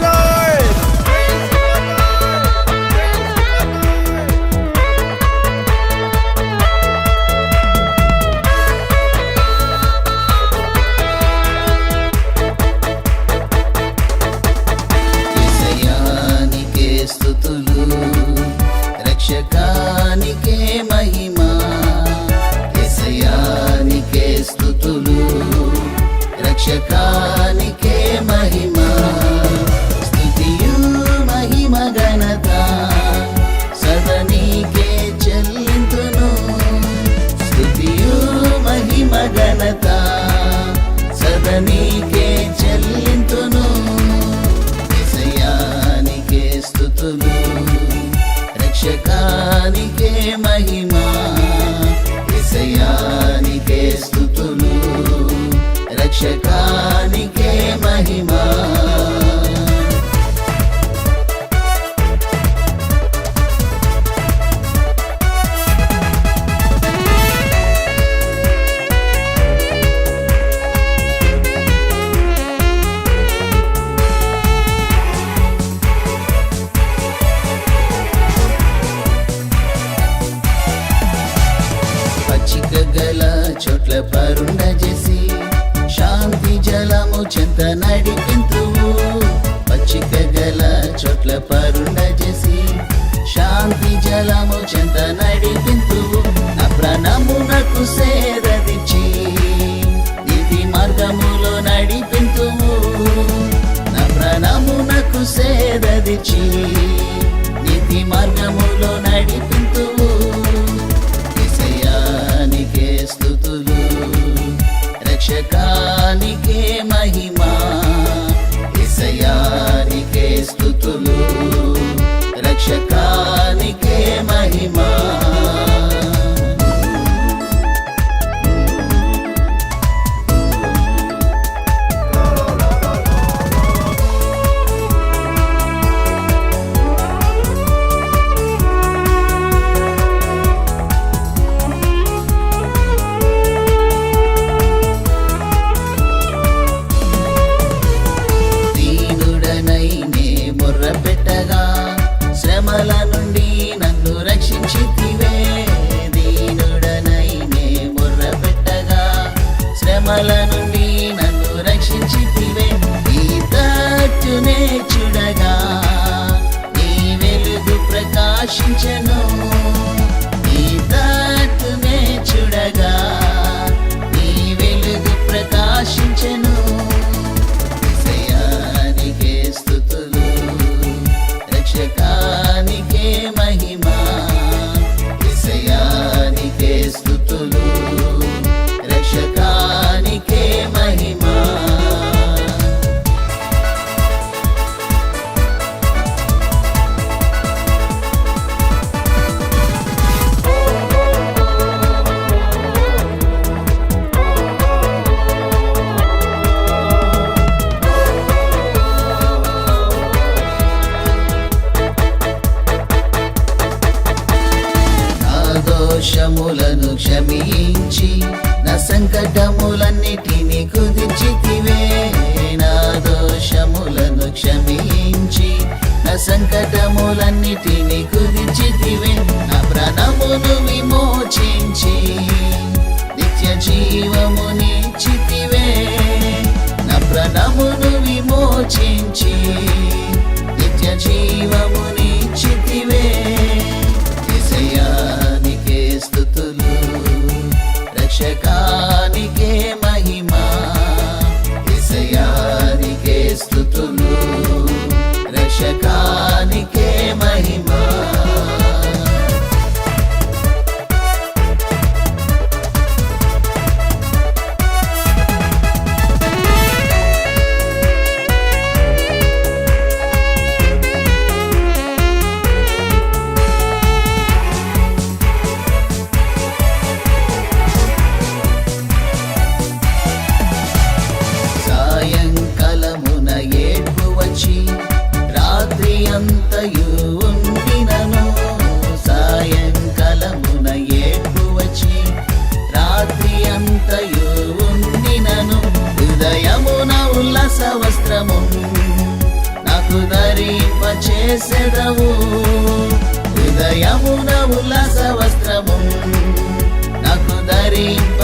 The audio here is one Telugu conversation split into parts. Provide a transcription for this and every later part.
Lord.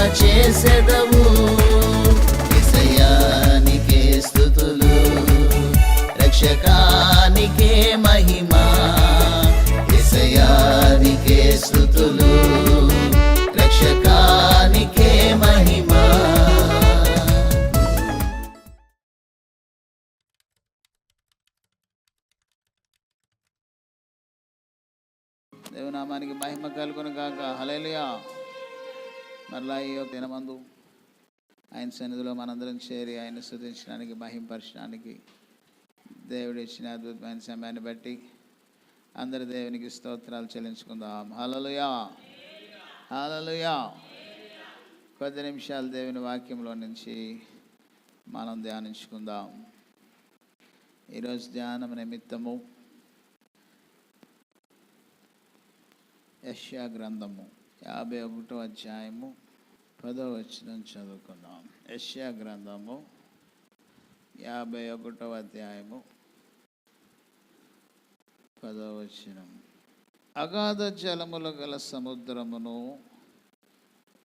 ధరింప విషయానికే స్థుతులు రక్షకానికే మహిమా విషయానికే స్థుతులు రక్షకానికే మహిమా. దేవునామానికి మహిమ కలుగును గాక. హలేలుయా మరలా ఈ యొక్క దినమందు ఆయన సన్నిధిలో మనందరం చేరి ఆయన శుద్ధించడానికి మహింపరచడానికి దేవుడు ఇచ్చిన అద్భుతమైన సమయాన్ని బట్టి అందరి దేవునికి స్తోత్రాలు చెల్లించుకుందాం. హలలుయా హలలుయా కొద్ది నిమిషాలు దేవుని వాక్యంలో నుంచి మనం ధ్యానించుకుందాం. ఈరోజు ధ్యానం నిమిత్తము యష్యా గ్రంథము. యాభై ఒకటో అధ్యాయము పదో వచనం చదువుకున్నాం. యష్యా గ్రంథము యాభై ఒకటో అధ్యాయము పదో వచనం. అగాధ జలములు గల సముద్రమును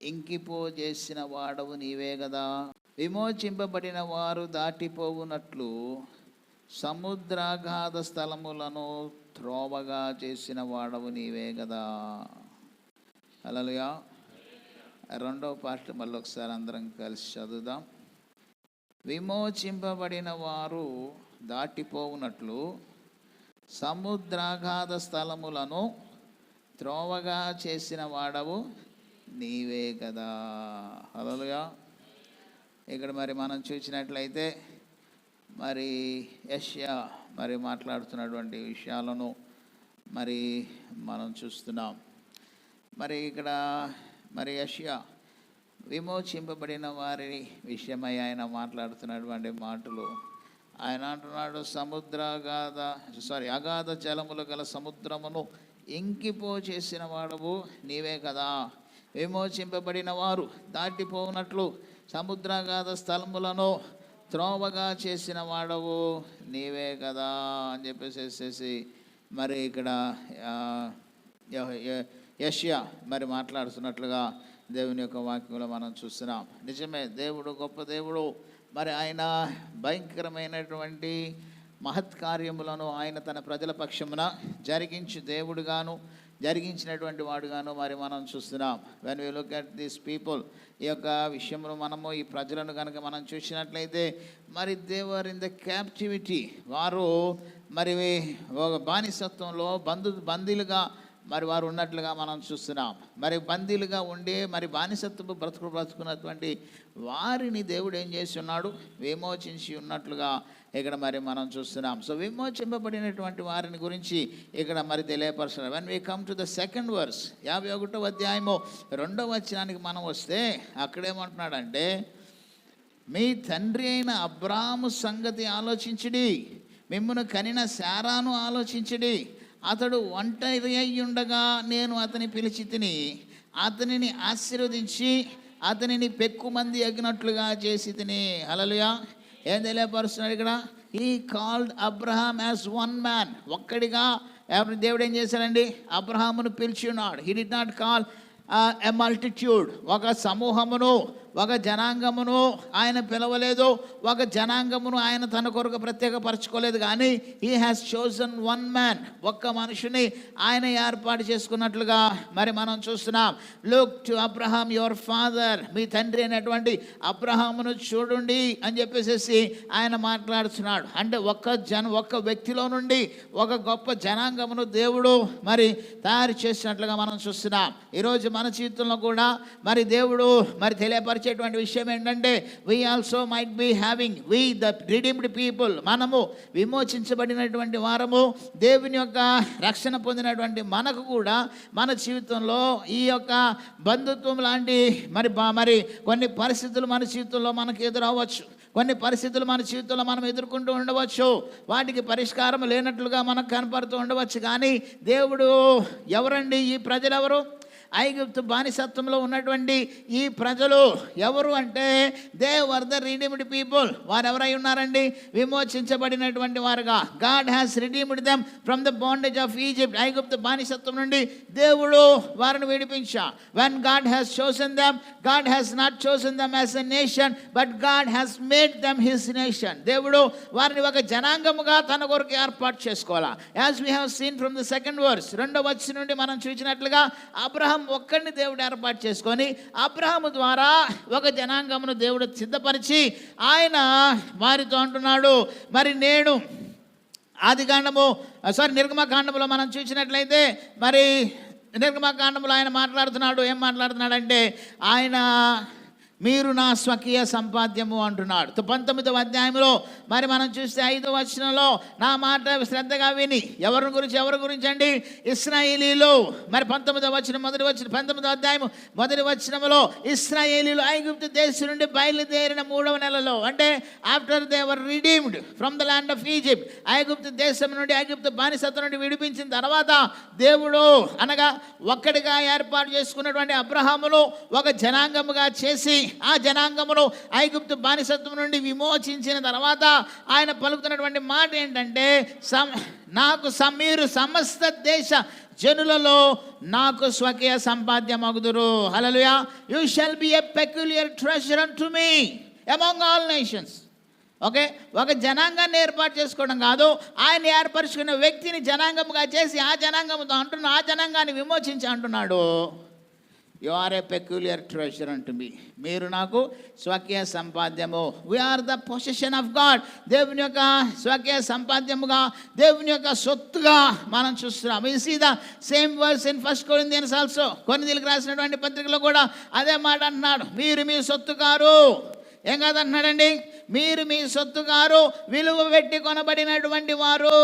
ఇంకిపోజేసిన వాడవు నీవే కదా విమోచింపబడిన వారు దాటిపోవునట్లు సముద్రాగాధ స్థలములను త్రోవగా చేసిన వాడవు నీవే కదా అలలుగా రెండో పార్ట్ మళ్ళీ ఒకసారి అందరం కలిసి చదువుదాం. విమోచింపబడిన వారు దాటిపోవునట్లు సముద్రాఘాత స్థలములను త్రోవగా చేసిన వాడవు నీవే కదా. అలలుగా ఇక్కడ మరి మనం చూసినట్లయితే మరి యష్యా మరి మాట్లాడుతున్నటువంటి విషయాలను మరి మనం చూస్తున్నాం. మరి ఇక్కడ మరి యష్యా విమోచింపబడిన వారి విషయమై ఆయన మాట్లాడుతున్నటువంటి మాటలు. ఆయన అంటున్నాడు సముద్రాగాధ సారీ అగాధ జలములు గల సముద్రమును ఇంకిపో చేసిన వాడవు నీవే కదా. విమోచింపబడిన వారు దాటిపోనట్లు సముద్రాగాధ స్థలములను త్రోవగా చేసిన వాడవు నీవే కదా అని చెప్పేసేసేసి మరి ఇక్కడ యష్యా మరి మాట్లాడుతున్నట్లుగా దేవుని యొక్క వాక్యంలో మనం చూస్తున్నాం. నిజమే దేవుడు గొప్ప దేవుడు. మరి ఆయన భయంకరమైనటువంటి మహత్కార్యములను ఆయన తన ప్రజల పక్షమున జరిగించి దేవుడుగాను జరిగించినటువంటి వాడుగాను మరి మనం చూస్తున్నాం. When we look at this people ఈ యొక్క విషయంలో మనము ఈ ప్రజలను కనుక మనం చూసినట్లయితే మరి దేవర్ ఇన్ ద క్యాప్టివిటీ వారు మరి ఒక బానిసత్వంలో బంధు బందీలుగా మరి వారు ఉన్నట్లుగా మనం చూస్తున్నాం. మరి బందీలుగా ఉండి మరి బానిసత్వపు బ్రతుకు బ్రతుకున్నటువంటి వారిని దేవుడు ఏం చేసి ఉన్నాడు? విమోచించి ఉన్నట్లుగా ఇక్కడ మరి మనం చూస్తున్నాం. సో విమోచింపబడినటువంటి వారిని గురించి ఇక్కడ మరి తెలియపరచారు when we come to the second verse యాభై ఒకటో అధ్యాయము రెండవ వచనానికి మనం వస్తే అక్కడేమంటున్నాడంటే మీ తండ్రి అయిన అబ్రాము సంగతి ఆలోచించిడి మిమ్మను కనిన శారాను ఆలోచించిడి అతడు ఒంటరి అయి ఉండగా నేను అతని పిలిచి తిని అతనిని ఆశీర్వదించి అతనిని పెక్కుమంది ఎగినట్లుగా చేసి తిని. అలలుయా ఏం తెలియపరుస్తున్నాడు ఇక్కడ? ఈ called Abraham as one man ఒక్కడిగా. ఎవరి దేవుడు ఏం చేశాడండి? అబ్రహామును పిలిచి ఉన్నాడు. He did not call a multitude ఒక సమూహమును ఒక జనాంగమును ఆయన పిలవలేదు ఒక జనాంగమును ఆయన తన కొరకు ప్రత్యేకపరచుకోలేదు కానీ he has chosen one man ఒక్క మనుషుని ఆయన ఏర్పాటు చేసుకున్నట్లుగా మరి మనం చూస్తున్నాం. Look to Abraham your father మీ తండ్రి అయినటువంటి అబ్రహామును చూడండి అని చెప్పేసి ఆయన మాట్లాడుతున్నాడు. అంటే ఒక్క జన ఒక్క వ్యక్తిలో నుండి ఒక గొప్ప జనాంగమును దేవుడు మరి తయారు చేసినట్లుగా మనం చూస్తున్నాం. ఈరోజు మన మన జీవితంలో కూడా మరి దేవుడు మరి తెలియపరిచేటువంటి విషయం ఏంటంటే we also might be having we the redeemed people మనము విమోచించబడినటువంటి వారము దేవుని యొక్క రక్షణ పొందినటువంటి మనకు కూడా మన జీవితంలో ఈ యొక్క బంధుత్వం లాంటి మరి మరి కొన్ని పరిస్థితులు మన జీవితంలో మనకు ఎదురవ్వచ్చు. కొన్ని పరిస్థితులు మన జీవితంలో మనం ఎదుర్కొంటూ ఉండవచ్చు. వాటికి పరిష్కారం లేనట్లుగా మనకు కనపడుతూ ఉండవచ్చు. కానీ దేవుడు ఎవరండి? ఈ ప్రజలు ఎవరు ఐగుప్తు బానిసత్వంలో ఉన్నటువంటి ఈ ప్రజలు ఎవరు అంటే they were the redeemed people. వారు ఎవరై ఉన్నారండి? విమోచించబడినటువంటి వారుగా. God has redeemed them from the bondage of Egypt ఐగుప్తు బానిసత్వం నుండి దేవుడు వారిని విడిపించా. When God has chosen them God has not chosen them as a nation but God has made them his nation దేవుడు వారిని ఒక జనాంగముగా తన కొరకు ఏర్పాటు చేసుకోవాలా. As we have seen from the second verse రెండో వచ్చి నుండి మనం చూసినట్లుగా అబ్రహం ఒక్కడిని దేవుడు ఏర్పాటు చేసుకొని అబ్రహాము ద్వారా ఒక జనాంగమును దేవుడు సిద్ధపరిచి ఆయన వారితో అంటున్నాడు మరి నేను ఆది కాండము సారీ నిర్గమకాండములో మనం చూసినట్లయితే మరి నిర్గమకాండములో ఆయన మాట్లాడుతున్నాడు ఏం మాట్లాడుతున్నాడంటే ఆయన మీరు నా స్వకీయ సంపాద్యము అంటున్నాడు. తో పంతొమ్మిదవ అధ్యాయంలో మరి మనం చూస్తే ఐదో వచనంలో నా మాట శ్రద్ధగా విని ఎవరి గురించి ఎవరి గురించి అండి? ఇస్రాయేలీలు. మరి పంతొమ్మిదవ వచనం మొదటి వచ్చిన పంతొమ్మిదవ అధ్యాయం మొదటి వచనంలో ఇస్రాయేలీలు ఐగుప్తు దేశం నుండి బయలుదేరిన మూడవ నెలలో అంటే after they were redeemed from the land of Egypt ఐగుప్తు దేశం నుండి ఐగుప్తు బానిసత్వం నుండి విడిపించిన తర్వాత దేవుడు అనగా ఒక్కడిగా ఏర్పాటు చేసుకున్నటువంటి అబ్రహాములు ఒక జనాంగముగా చేసి ఆ జనాంగమును ఐగుప్తు బానిసత్వం నుండి విమోచించిన తర్వాత ఆయన పలుకుతున్నటువంటి మాట ఏంటంటే సమ్ నాకు సమీరు సమస్త దేశ జనులలో నాకు స్వకీయ సంపాద్యమగుదురు. Hallelujah you shall be a peculiar treasure to me among all nations okay ఒక జనాంగాన్ని ఏర్పాటు చేసుకోవడం కాదు ఆయన ఏర్పరచుకున్న వ్యక్తిని జనాంగముగా చేసి ఆ జనాంగముతో అంటున్న ఆ జనాంగాన్ని విమోచించి అంటున్నాడు. You are a peculiar treasure అంటుంది మీరు నాకు స్వకీయ సంపాద్యము. We are the position of God దేవుని యొక్క స్వకీయ సంపాద్యముగా దేవుని యొక్క సొత్తుగా మనం చూస్తున్నాం. ఈ see the same verse in First Corinthians also కొరిందీలకు రాసినటువంటి పత్రికలో కూడా అదే మాట అంటున్నాడు. మీరు మీ సొత్తు కారు ఏం కాదంటున్నాడండి? మీరు మీ సొత్తు కారు విలువ పెట్టి కొనబడినటువంటి వారు.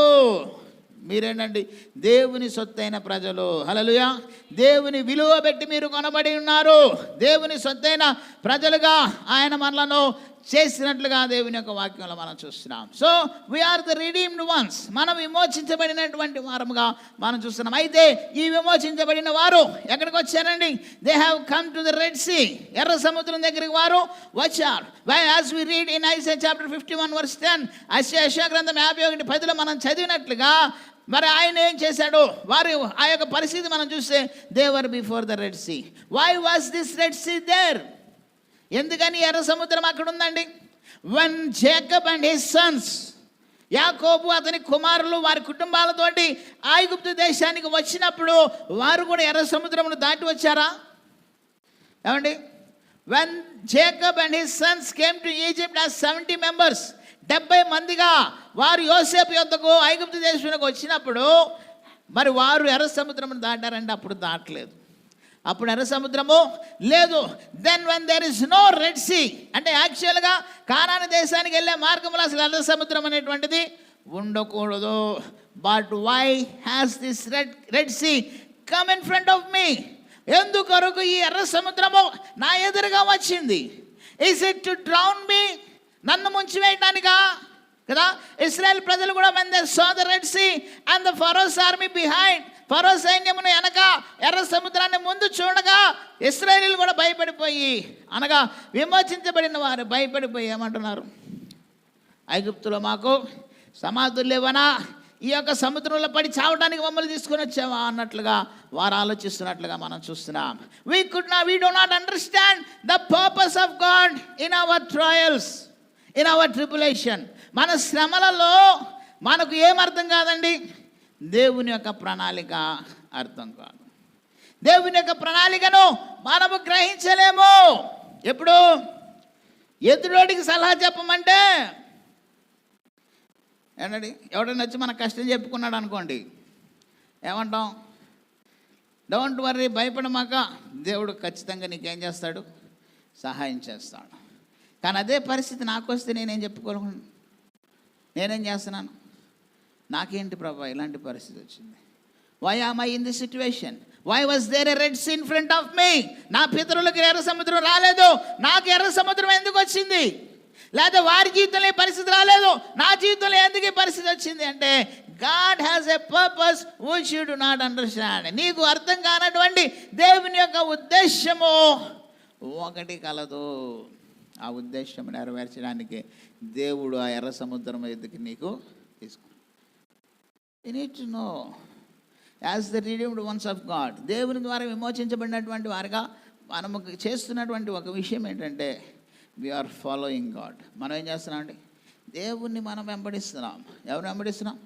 మీరేనండి? దేవుని సొత్తైన ప్రజలు. హలలుయా దేవుని విలువ పెట్టి మీరు కొనబడి ఉన్నారు. దేవుని సొత్తైన ప్రజలుగా ఆయన మనలను చేసినట్లుగా దేవుని యొక్క వాక్యంలో మనం చూస్తున్నాం. So we are the redeemed ones మనం విమోచించబడినటువంటి వారముగా మనం చూస్తున్నాం. అయితే ఈ విమోచించబడిన వారు ఎక్కడికి వచ్చారండి? They have come to the Red Sea ఎర్ర సముద్రం దగ్గరికి వారు వచ్చారు. Why as we read in Isaiah chapter fifty one verse ten Isaiah గ్రంథం యాభై ఒకటి పదిలో మనం చదివినట్లుగా మరి ఆయన ఏం చేశాడు? వారి ఆ యొక్క పరిస్థితి మనం చూస్తే they were before the Red Sea why was this Red Sea there ఎందుకని ఎర్ర సముద్రం అక్కడ ఉందండి when Jacob and his sons యాకోబు అతని కుమారులు వారి కుటుంబాలతోటి ఐగుప్తు దేశానికి వచ్చినప్పుడు వారు కూడా ఎర్ర సముద్రమును దాటి వచ్చారా? ఏమండి? When Jacob and his sons came to Egypt ఆ సెవెంటీ మెంబర్స్ డెబ్బై మందిగా వారు యోసేపు యొద్దకు ఐగుప్తు దేశంలోకి వచ్చినప్పుడు మరి వారు ఎర్ర సముద్రమును దాటారండి అప్పుడు దాటలేదు. అప్పుడు ఎర్ర సముద్రము లేదు. Then when there is no Red Sea అంటే యాక్చువల్గా కానాని దేశానికి వెళ్ళే మార్గంలో అసలు ఎర్ర సముద్రం అనేటువంటిది ఉండకూడదు. But why has this red red sea come in front of me ఎందుకొరకు ఈ ఎర్ర సముద్రము నా ఎదురుగా వచ్చింది? Is it to drown me నన్ను ముంచి వేయటానికా కదా? ఇస్రాయల్ ప్రజలు కూడా when they saw the Red Sea and the Pharaoh's army behind ఫరో సైన్యమును వెనక ఎర్ర సముద్రాన్ని ముందు చూడగా ఇస్రాయేలీలు కూడా భయపడిపోయి అనగా విమోచించబడిన వారు భయపడిపోయి ఏమంటున్నారు? ఐగుప్తులో మాకు సమాధులు లేవనా? ఈ యొక్క సముద్రంలో పడి చావడానికి మమ్మల్ని తీసుకొని వచ్చావా? అన్నట్లుగా వారు ఆలోచిస్తున్నట్లుగా మనం చూస్తున్నాం. వీ కుడ్ నా we do not understand the purpose of God in our trials in our tribulation మన శ్రమలలో మనకు ఏమర్థం కాదండి? దేవుని యొక్క ప్రణాళిక అర్థం కాదు. దేవుని యొక్క ప్రణాళికను మనము గ్రహించలేము. ఎప్పుడు? ఎదురోడికి సలహా చెప్పమంటే? ఏంటండి? ఎవడన్నా వచ్చి మన కష్టం చెప్పుకున్నాడు అనుకోండి. ఏమంటాం? డోంట్ వర్రీ భయపడమాక దేవుడు ఖచ్చితంగా నీకేం చేస్తాడు? సహాయం చేస్తాడు. కానీ అదే పరిస్థితి నాకు వస్తే నేనేం చెప్పుకోను? నేనేం చేస్తున్నాను? నాకేంటి ప్రభా ఇలాంటి పరిస్థితి వచ్చింది? Why am I in the situation why was there a Red sea in front of me నా పితరులకు ఎర్ర సముద్రం రాలేదు. నాకు ఎర్ర సముద్రం ఎందుకు వచ్చింది? లేదా వారి జీవితంలో పరిస్థితి రాలేదు? నా జీవితంలో ఎందుకు పరిస్థితి వచ్చింది అంటే God has a purpose which you do not understand నీకు అర్థం కానటువంటి దేవుని యొక్క ఉద్దేశము ఒకటి కలదు. ఆ ఉద్దేశం నెరవేర్చడానికి దేవుడు ఆ ఎర్ర సముద్రం ఎదుకి నీకు తీసుకు you need to know as the redeemed ones of God దేవుని ద్వారా విమోచించబడినటువంటి వారిగా మనము చేస్తున్నటువంటి ఒక విషయం ఏంటంటే వీఆర్ ఫాలోయింగ్ గాడ్ మనం ఏం చేస్తున్నామండి దేవుణ్ణి మనం వెంబడిస్తున్నాం. ఎవరు వెంబడిస్తున్నాం?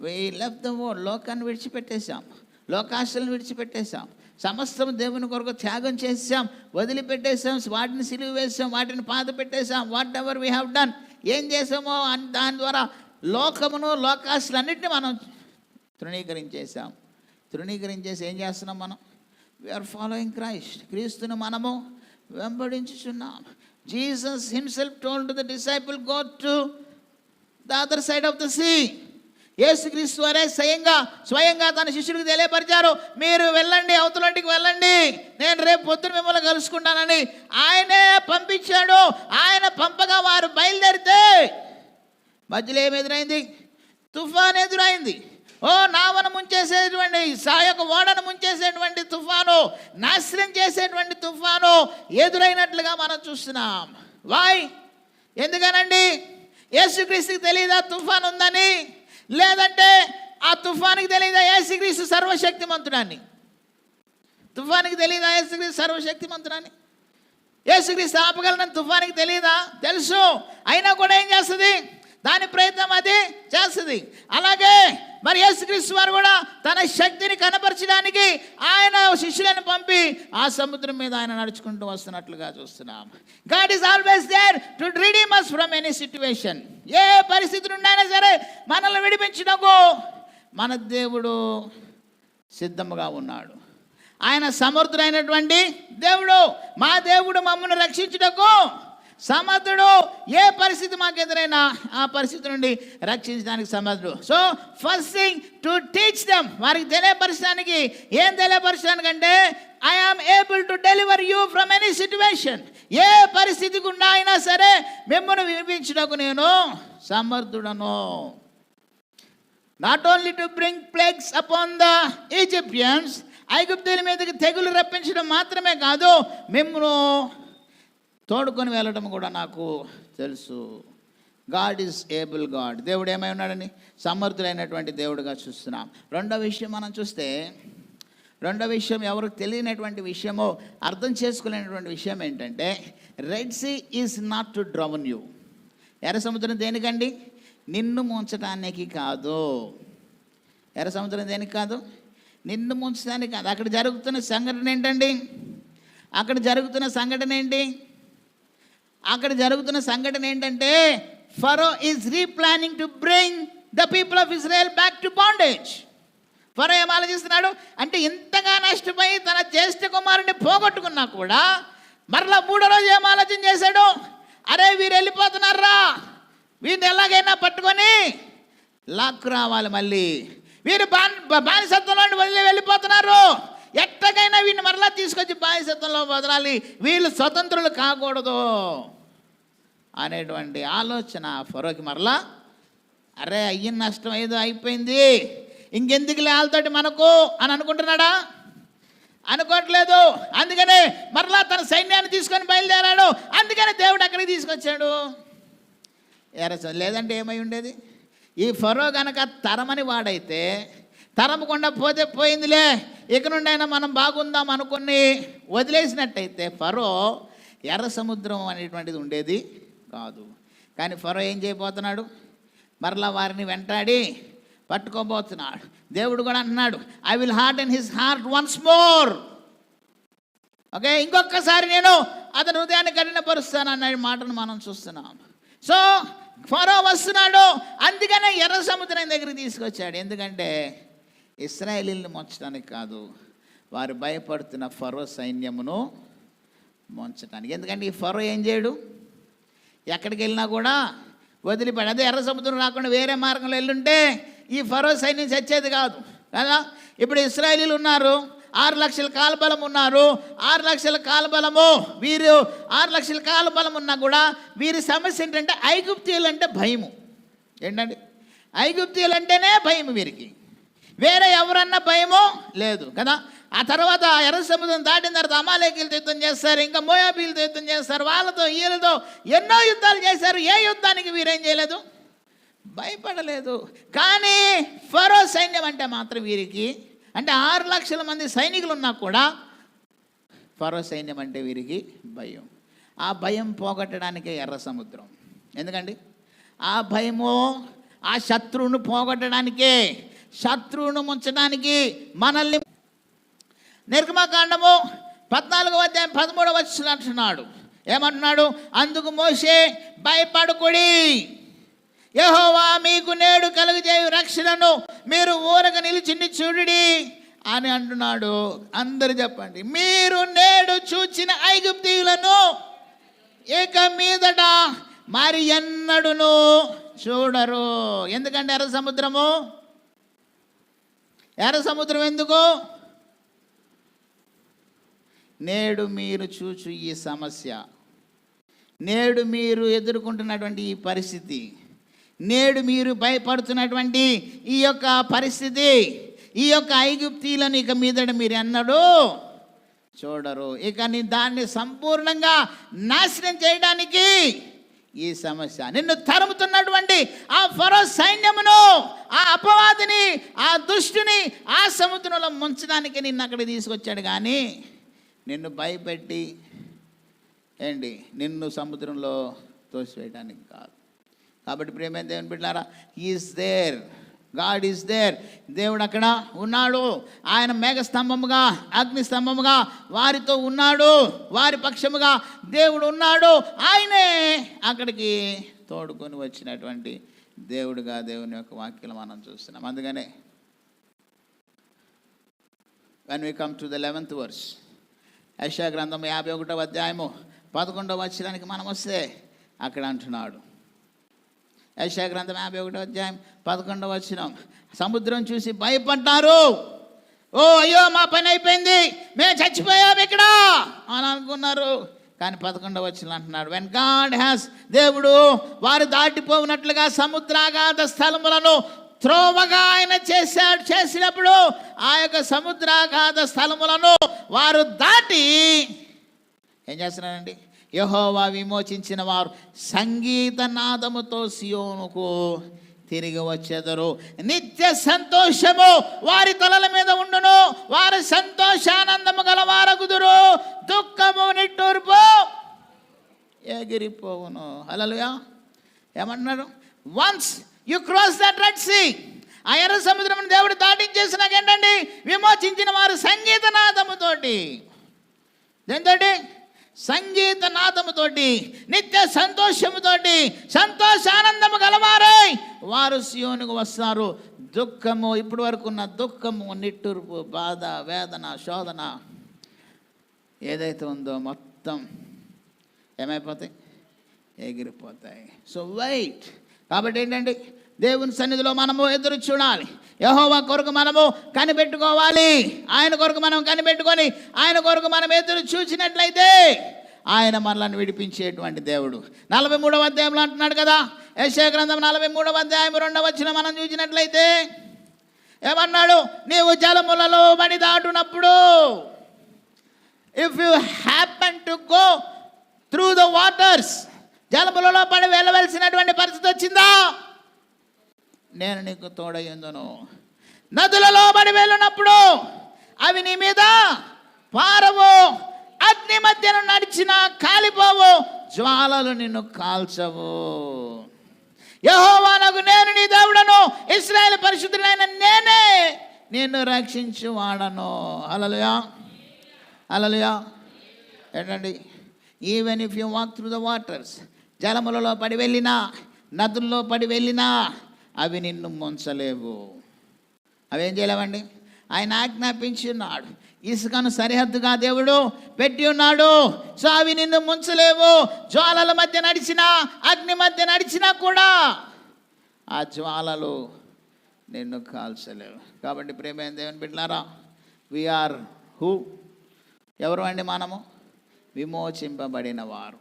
వీ లెఫ్ట్ ద వరల్డ్ లోకాన్ని విడిచిపెట్టేశాం. లోకాశలను విడిచిపెట్టేశాం. సమస్తం దేవుని కొరకు త్యాగం చేసాం వదిలిపెట్టేసాం వాటిని సిలువ వేసాం వాటిని పాత పెట్టేశాం. Whatever we have done ఏం చేసామో అన్- దాని ద్వారా లోకమును లోకాశలన్నింటినీ మనం తృణీకరించేసాం తృణీకరించేసి ఏం చేస్తున్నాం మనం? వీఆర్ ఫాలోయింగ్ క్రైస్ట్ క్రీస్తును మనము వెంబడించుచున్నాం. Jesus himself told the disciple go to the other side of the sea యేసుక్రీస్తు వారే స్వయంగా స్వయంగా తన శిష్యుడికి తెలియపరిచారు మీరు వెళ్ళండి అవతలంటికి వెళ్ళండి. నేను రేపు పొద్దున మిమ్మల్ని కలుసుకుంటానని ఆయనే పంపించాడు. ఆయన పంపగా వారు బయలుదేరితే మధ్యలో ఏమి ఎదురైంది? తుఫాన్ ఎదురైంది. ఓ నావను ముంచేసేటువంటి సా యొక్క ఓడను ముంచేసేటువంటి తుఫాను నాశనం చేసేటువంటి తుఫాను ఎదురైనట్లుగా మనం చూస్తున్నాం. వాయ్ ఎందుకనండి? యేసుక్రీస్తుకి తెలియదా తుఫాన్ ఉందని? లేదంటే ఆ తుఫానికి తెలియదా యేసుక్రీస్తు సర్వశక్తిమంతుడని తుఫానికి తెలియదా యేసుక్రీస్తు సర్వశక్తిమంతుడని యేసుక్రీస్తు ఆపగలనని తుఫానికి తెలియదా తెలుసు. అయినా కూడా ఏం చేస్తుంది? దాని ప్రయత్నం అది చేస్తుంది. అలాగే మరి యేసుక్రీస్తు వారు కూడా తన శక్తిని కనపరచడానికి ఆయన శిష్యులను పంపి ఆ సముద్రం మీద ఆయన నడుచుకుంటూ వస్తున్నట్లుగా చూస్తున్నాం. God is always there to redeem us from any situation ఏ పరిస్థితి నుండి సరే మనల్ని విడిపించడకు మన దేవుడు సిద్ధముగా ఉన్నాడు. ఆయన సమర్థుడైనటువంటి దేవుడు మా దేవుడు మమ్మల్ని రక్షించటకు సమర్థుడు ఏ పరిస్థితి మాకు ఎదురైనా ఆ పరిస్థితి నుండి రక్షించడానికి సమర్థుడు. So first thing to teach them వారికి తెలియపరచడానికి ఏం తెలియపరచడానికి అంటే I am able to deliver you from any situation ఏ పరిస్థితి గుండా అయినా సరే మిమ్మల్ని వినిపించడానికి నేను సమర్థుడను. Not only to bring plagues upon the Egyptians ఐగుప్తుల మీదకి తెగులు రప్పించడం మాత్రమే కాదు మిమ్మల్ని తోడుకొని వెళ్ళడం కూడా నాకు తెలుసు. గాడ్ ఈజ్ ఏబుల్ గాడ్ దేవుడు ఏమై ఉన్నాడని? సమర్థుడైనటువంటి దేవుడుగా చూస్తున్నాం. రెండో విషయం మనం చూస్తే రెండో విషయం ఎవరికి తెలియనటువంటి విషయమో అర్థం చేసుకునేటువంటి విషయం ఏంటంటే Red Sea is not to drown you ఎర్ర సముద్రం దేనికండి? నిన్ను ముంచడానికి కాదు. ఎర్ర సముద్రం దేనికి కాదు? నిన్ను ముంచడానికి కాదు. అక్కడ జరుగుతున్న సంఘటన ఏంటండి? అక్కడ జరుగుతున్న సంఘటన ఏంటి? అక్కడ జరుగుతున్న సంఘటన ఏంటంటే Pharaoh is replanning to bring the people of Israel back to bondage ఫరో ఏం ఆలోచిస్తున్నాడు? అంటే ఇంతగా నష్టపోయి తన జ్యేష్ఠ కుమారుని పోగొట్టుకున్నా కూడా మరలా మూడో రోజు ఏం ఆలోచన చేశాడు? అరే వీరు వెళ్ళిపోతున్నారా? వీరిని ఎలాగైనా పట్టుకొని లాక్కు రావాలి మళ్ళీ. వీరు బాన్ బానిసత్వంలో వదిలి వెళ్ళిపోతున్నారు. ఎట్టకైనా వీరిని మరలా తీసుకొచ్చి బానిసత్వంలో వదలాలి. వీళ్ళు స్వతంత్రులు కాకూడదు. అనేటువంటి ఆలోచన ఫరోకి మరలా అరే అయ్యిన నష్టం ఏదో అయిపోయింది. ఇంకెందుకు వాళ్ళతోటి మనకు? అని అనుకుంటున్నాడా? అనుకోవట్లేదు. అందుకనే మరలా తన సైన్యాన్ని తీసుకొని బయలుదేరాడు. అందుకనే దేవుడు అక్కడికి తీసుకొచ్చాడు. ఎరస లేదంటే ఏమై ఉండేది? ఈ ఫరో గనక తరమని వాడైతే తరమకుండా పోతే పోయిందిలే. ఇక నుండి అయినా మనం బాగుందాం అనుకుని వదిలేసినట్టయితే ఫరో ఎర్ర సముద్రం అనేటువంటిది ఉండేది. కాదు. కానీ ఫరో ఏం చేయబోతున్నాడు? మరలా వారిని వెంటాడి పట్టుకోబోతున్నాడు. దేవుడు కూడా అంటున్నాడు I will harden his heart once more okay ఇంకొకసారి నేను అతని హృదయాన్ని కఠినపరుస్తాను అన్న మాటను మనం చూస్తున్నాం. సో ఫరో వస్తున్నాడు. అందుకనే ఎర్ర సముద్రం దగ్గరికి తీసుకొచ్చాడు. ఎందుకంటే ఇస్రాయేలీని ముంచడానికి కాదు వారు భయపడుతున్న ఫరో సైన్యమును ముంచడానికి ఎందుకంటే ఈ ఫరో ఏం చేయడు? ఎక్కడికి వెళ్ళినా కూడా వదిలిపెట్టి. అదే ఎర్ర సముద్రం రాకుండా వేరే మార్గంలో వెళ్ళుంటే ఈ ఫరో సైన్యం చచ్చేది కాదు. కదా? ఇప్పుడు ఇస్రాయలీలు ఉన్నారు ఆరు లక్షల కాలబలం ఉన్నారు ఆరు లక్షల కాలబలము వీరు ఆరు లక్షల కాలబలం ఉన్నా కూడా వీరి సమస్య ఏంటంటే ఐగుప్తీయులు అంటే భయము. ఏంటండి? ఐగుప్తీయులు అంటేనే భయం వీరికి. వేరే ఎవరన్నా భయమో లేదు కదా? ఆ తర్వాత ఎర్ర సముద్రం దాటిన తర్వాత అమాలేకీలతో యుద్ధం చేస్తారు ఇంకా మోయాబీలతో యుద్ధం చేస్తారు వాళ్ళతో వీళ్ళతో ఎన్నో యుద్ధాలు చేశారు. ఏ యుద్ధానికి వీరేం చేయలేదు? భయపడలేదు. కానీ ఫరో సైన్యం అంటే మాత్రం వీరికి అంటే ఆరు లక్షల మంది సైనికులు ఉన్నా కూడా ఫరో సైన్యం అంటే వీరికి భయం. ఆ భయం పోగొట్టడానికే ఎర్ర సముద్రం. ఎందుకండి? ఆ భయము ఆ శత్రువును పోగొట్టడానికే శత్రువును ముంచడానికి మనల్ని నిర్గమకాండము పద్నాలుగో అధ్యాయం పదమూడవ వచ్చిన అంటున్నాడు. ఏమంటున్నాడు? అందుకు మోసే భయపడుకుడి. యహోవా మీకు నేడు కలుగజేయు రక్షణను మీరు ఊరక నిలిచిండి చూడుడి అని అంటున్నాడు. అందరు చెప్పండి. మీరు నేడు చూచిన ఐగుప్తీయులను ఇక మీదట మరి ఎన్నడును చూడరు. ఎందుకంటే ఎర్ర సముద్రము? ఎర్ర సముద్రం ఎందుకు? నేడు మీరు చూచు ఈ సమస్య. నేడు మీరు ఎదుర్కొంటున్నటువంటి ఈ పరిస్థితి. నేడు మీరు భయపడుతున్నటువంటి ఈ యొక్క పరిస్థితి. ఈ యొక్క ఐగుప్తీలను ఇక మీదట మీరు ఎన్నడూ చూడరు. ఇక నీ దాన్ని సంపూర్ణంగా నాశనం చేయడానికి ఈ సమస్య. నిన్ను తరుముతున్నటువంటి ఆ ఫరో సైన్యమును ఆ అపవాదిని ఆ దుష్టుని ఆ సముద్రంలో ముంచడానికి నిన్ను అక్కడికి తీసుకొచ్చాడు కానీ నిన్ను భయపెట్టి ఏంటి? నిన్ను సముద్రంలో తోసివేయడానికి కాదు. కాబట్టి ప్రేమ దేవుని బిడ్డారా is there God is there దేవుడు అక్కడ ఉన్నాడు. ఆయన మేఘస్తంభముగా అగ్నిస్తంభముగా వారితో ఉన్నాడు. వారి పక్షముగా దేవుడు ఉన్నాడు. ఆయనే అక్కడికి తోడుకొని వచ్చినటువంటి దేవుడుగా దేవుని యొక్క వాక్యం మనం చూస్తున్నాం. అందుకనే when we come to the eleventh verse యశా గ్రంథం యాభై ఒకటో అధ్యాయము పదకొండవ వచ్చడానికి మనం వస్తే అక్కడ అంటున్నాడు. యశా గ్రంథం యాభై ఒకటో అధ్యాయం పదకొండవ వచ్చినం సముద్రం చూసి భయపడ్డారు. ఓ అయ్యో మా పని అయిపోయింది. మేము చచ్చిపోయాం ఇక్కడ అని అనుకున్నారు. కానీ పదకొండవ వచ్చిన అంటున్నాడు. వెన్ గాడ్ హ్యాస్ దేవుడు వారు దాటిపోయినట్లుగా సముద్రాగాధ స్థలములను త్రోవగా ఆయన చేశాడు చేసినప్పుడు ఆ యొక్క సముద్రాఘాత స్థలములను వారు దాటి ఏం చేస్తున్నారండి? యహోవా విమోచించిన వారు సంగీత నాదముతో సియోనుకు తిరిగి వచ్చేదరు. నిత్య సంతోషము వారి తలల మీద ఉండును. వారి సంతోషానందము గల వారగుదురు దుఃఖము నిట్టూర్పు ఎగిరిపోవును. హలలుయా ఏమంటున్నారు? Once you cross that Red Sea ఆ ఎర్ర సముద్రం దేవుడు దాటించేసినాక ఏంటండి విమోచించిన వారు సంగీత నాదముతోటి దేంతోటి సంగీత నిత్య సంతోషముతోటి సంతోష ఆనందము గలవారై వారు సియోనికి వస్తారు. దుఃఖము ఇప్పటి వరకు ఉన్న దుఃఖము నిట్టూర్పు బాధ వేదన శోధన ఏదైతే ఉందో మొత్తం ఏమైపోతాయి? ఎగిరిపోతాయి. సో వెయిట్ కాబట్టి ఏంటండి? దేవుని సన్నిధిలో మనము ఎదురు చూడాలి. యహోవా కొరకు మనము కనిపెట్టుకోవాలి. ఆయన కొరకు మనం కనిపెట్టుకొని ఆయన కొరకు మనం ఎదురు చూసినట్లయితే ఆయన మనల్ని విడిపించేటువంటి దేవుడు. నలభై మూడవ అధ్యాయంలో అంటున్నాడు కదా. యశే గ్రంథం నలభై మూడవ అధ్యాయం రెండవ వచ్చిన మనం చూసినట్లయితే ఏమన్నాడు? నీవు జలములలో బడి దాటునప్పుడు if you happen to go through the waters జలములలో పడి వెళ్ళవలసినటువంటి పరిస్థితి వచ్చిందా? నేను నీకు తోడయ్యందును. నదులలో పడి వెళ్ళినప్పుడు అవి నీ మీద పారవు. అగ్ని మధ్యను నడిచిన కాలిపోవు. జ్వాలలు నిన్ను కాల్చవు. యహోవానకు నేను నీ దేవుడను. ఇస్రాయల్ పరిశుద్ధుడైన నేనే నిన్ను రక్షించు వాడను అలలుయా అలలుయా ఏంటండి? Even if you walk through the waters జలములలో పడి వెళ్ళినా నదుల్లో పడి వెళ్ళినా అవి నిన్ను ముంచలేవు. అవేం చేయలేవండి? ఆయన ఆజ్ఞాపించి ఉన్నాడు. ఇసుకను సరిహద్దుగా దేవుడు పెట్టి ఉన్నాడు. సో అవి నిన్ను ముంచలేవు. జ్వాలల మధ్య నడిచినా అగ్ని మధ్య నడిచినా కూడా ఆ జ్వాలలు నిన్ను కాల్చలేవు. కాబట్టి ప్రేమ దేవుని బిడ్డారా వీఆర్ హూ ఎవరు అండి మనము? విమోచింపబడిన వారు.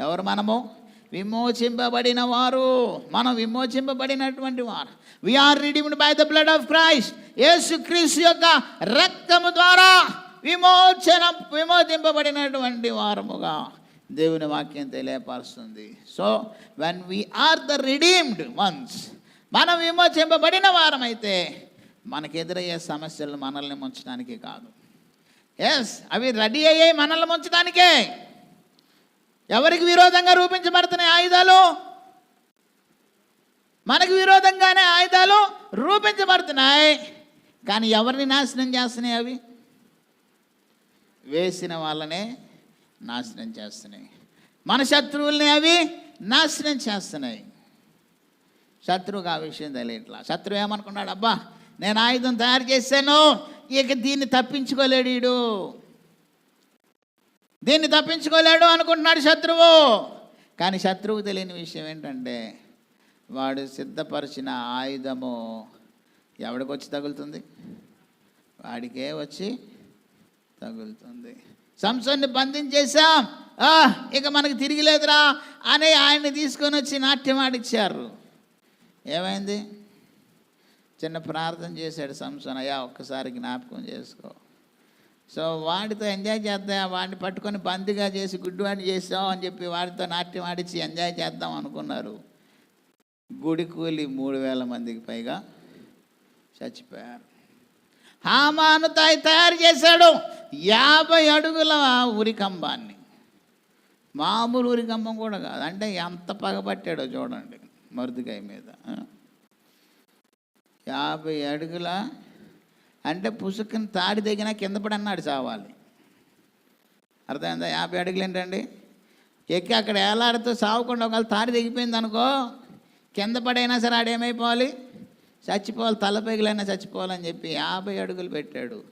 ఎవరు మనము? విమోచింపబడిన వారు. మనం విమోచింపబడినటువంటి వారు. We are redeemed by the blood of Christ Yesu Kristu యొక్క రక్తము ద్వారా విమోచన విమోచింపబడినటువంటి వారముగా దేవుని వాక్యం తెలియపరుస్తుంది. So when we are the redeemed ones మనం విమోచింపబడిన వారమైతే మనకు ఎదురయ్యే సమస్యలు మనల్ని ముంచడానికి కాదు. ఎస్ అవి రెడీ అయ్యాయి మనల్ని ముంచడానికే. ఎవరికి విరోధంగా రూపించబడుతున్నాయి ఆయుధాలు? మనకు విరోధంగానే ఆయుధాలు రూపించబడుతున్నాయి. కానీ ఎవరిని నాశనం చేస్తున్నాయి అవి? వేసిన వాళ్ళనే నాశనం చేస్తున్నాయి. మన శత్రువుల్ని అవి నాశనం చేస్తున్నాయి. శత్రువుకి ఆ విషయం తెలియట్లా. శత్రువు ఏమనుకున్నాడు? అబ్బా నేను ఆయుధం తయారు చేశాను ఇక దీన్ని తప్పించుకోలేడు వీడు దీన్ని తప్పించుకోలేడు అనుకుంటున్నాడు శత్రువు. కానీ శత్రువుకు తెలియని విషయం ఏంటంటే వాడు సిద్ధపరిచిన ఆయుధము ఎవడికి వచ్చి తగులుతుంది? వాడికే వచ్చి తగులుతుంది. సంసోన్ని బంధించేశాం. ఆ, ఇక మనకి తిరిగి లేదురా అని ఆయన్ని తీసుకొని వచ్చి నాట్యం ఆడిచ్చారు. ఏమైంది? చిన్న ప్రార్థన చేశాడు సంసోన్. అయ్యా ఒక్కసారి జ్ఞాపకం చేసుకో. సో వాడితో ఎంజాయ్ చేద్దాం వాడిని పట్టుకొని బందిగా చేసి గుడ్డివాడిని చేసాం అని చెప్పి వాడితో నాట్యం ఆడిచి ఎంజాయ్ చేద్దాం అనుకున్నారు. గుడి కూలి మూడు వేల మందికి పైగా చచ్చిపోయారు. హామాను తాయి తయారు చేశాడు యాభై అడుగుల ఉరికంబాన్ని మామూలు ఉరికంబం కూడా కాదు అంటే ఎంత పగబట్టాడో చూడండి మరుదుగాయ మీద. యాభై అడుగుల అంటే పుసుకుని తాడి తెగినా కింద పడి అన్నాడు చావాలి అర్థమైందా? యాభై అడుగులు ఏంటండి? ఎక్కి అక్కడ ఏలాడుతూ సావకుండా ఒకవేళ తాడి తెగిపోయింది అనుకో కింద పడైనా సరే ఆడేమైపోవాలి? చచ్చిపోవాలి తల పెగిలైనా చచ్చిపోవాలని చెప్పి యాభై అడుగులు పెట్టాడు.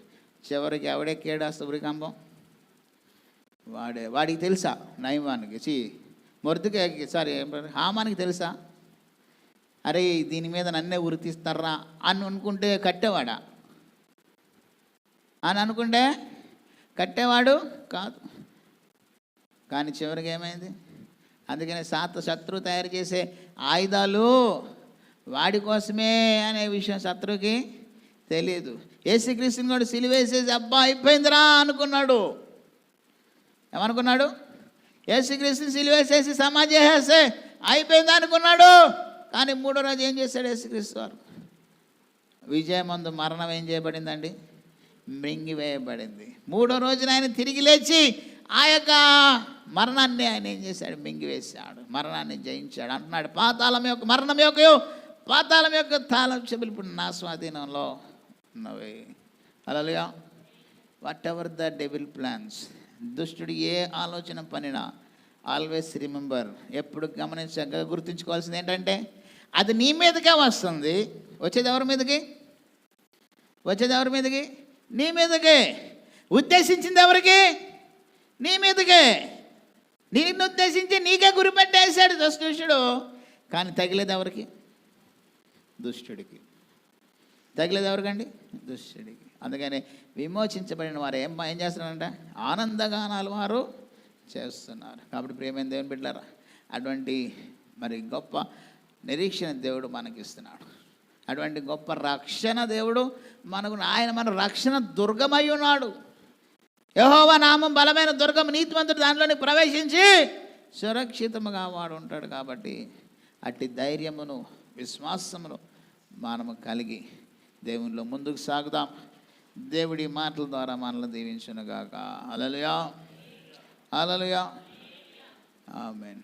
చివరికి ఎవడెక్కాడు ఆ సూర్యకంబం వాడే వాడికి తెలుసా నయమానికి సి మొరతుకి సారీ హామానికి తెలుసా? అరే దీని మీద నన్నే ఉరితీస్తారా అని అనుకుంటే కట్టేవాడా? అని అనుకుంటే కట్టేవాడు కాదు. కానీ చివరికి ఏమైంది? అందుకని సాత శత్రువు తయారు చేసే ఆయుధాలు వాడి కోసమే అనే విషయం శత్రువుకి తెలియదు. ఏసుక్రీస్తుని కూడా సిలివేసేసి అబ్బా అయిపోయిందిరా అనుకున్నాడు. ఏమనుకున్నాడు? ఏసుక్రీస్తుని సిలివేసేసి సమాజ చేసేస్తే అయిపోయింది అనుకున్నాడు. కానీ మూడో రోజు ఏం చేశాడు ఏసుక్రీస్తు వారు? విజయమందు మరణం ఏం చేయబడిందండి? మింగివేయబడింది. మూడో రోజున ఆయన తిరిగి లేచి ఆ యొక్క మరణాన్ని ఆయన ఏం చేశాడు? మింగివేశాడు. మరణాన్ని జయించాడు. అంటున్నాడు పాతాళం యొక్క మరణం యొక్క పాతాళం యొక్క తాళం చెబులు ఇప్పుడు నా స్వాధీనంలో ఉన్నవి. అలలుగా whatever the devil plans దుష్టుడు ఏ ఆలోచన పనినా ఆల్వేస్ రిమెంబర్ ఎప్పుడు గమనించగా గుర్తుంచుకోవాల్సింది ఏంటంటే అది నీ మీదకే వస్తుంది. వచ్చేది ఎవరి మీదకి? వచ్చేది ఎవరి మీదకి? నీ మీదకే. ఉద్దేశించింది ఎవరికి? నీ మీదకే. నిన్ను ఉద్దేశించి నీకే గురిపెట్టేశాడు దుష్టుడు. కానీ తగిలేదు ఎవరికి? దుష్టుడికి. తగిలేదు ఎవరికండి? దుష్టుడికి. అందుకని విమోచించబడిన వారు ఏం ఏం చేస్తున్నారంట? ఆనందగానాలు వారు చేస్తున్నారు. కాబట్టి ప్రేమైన దేవుని బిడ్డారా అటువంటి మరి గొప్ప నిరీక్షణ దేవుడు మనకిస్తున్నాడు. అటువంటి గొప్ప రక్షణ దేవుడు మనకు ఆయన మన రక్షణ దుర్గమై ఉన్నాడు. యహోవ నామం బలమైన దుర్గం నీతిమంతుడు దానిలోని ప్రవేశించి సురక్షితముగా వాడు ఉంటాడు కాబట్టి అట్టి ధైర్యమును విశ్వాసమును మనము కలిగి దేవునిలో ముందుకు సాగుదాం. దేవుడి మాటల ద్వారా మనల్ని దీవించునుగాక. Hallelujah hallelujah amen.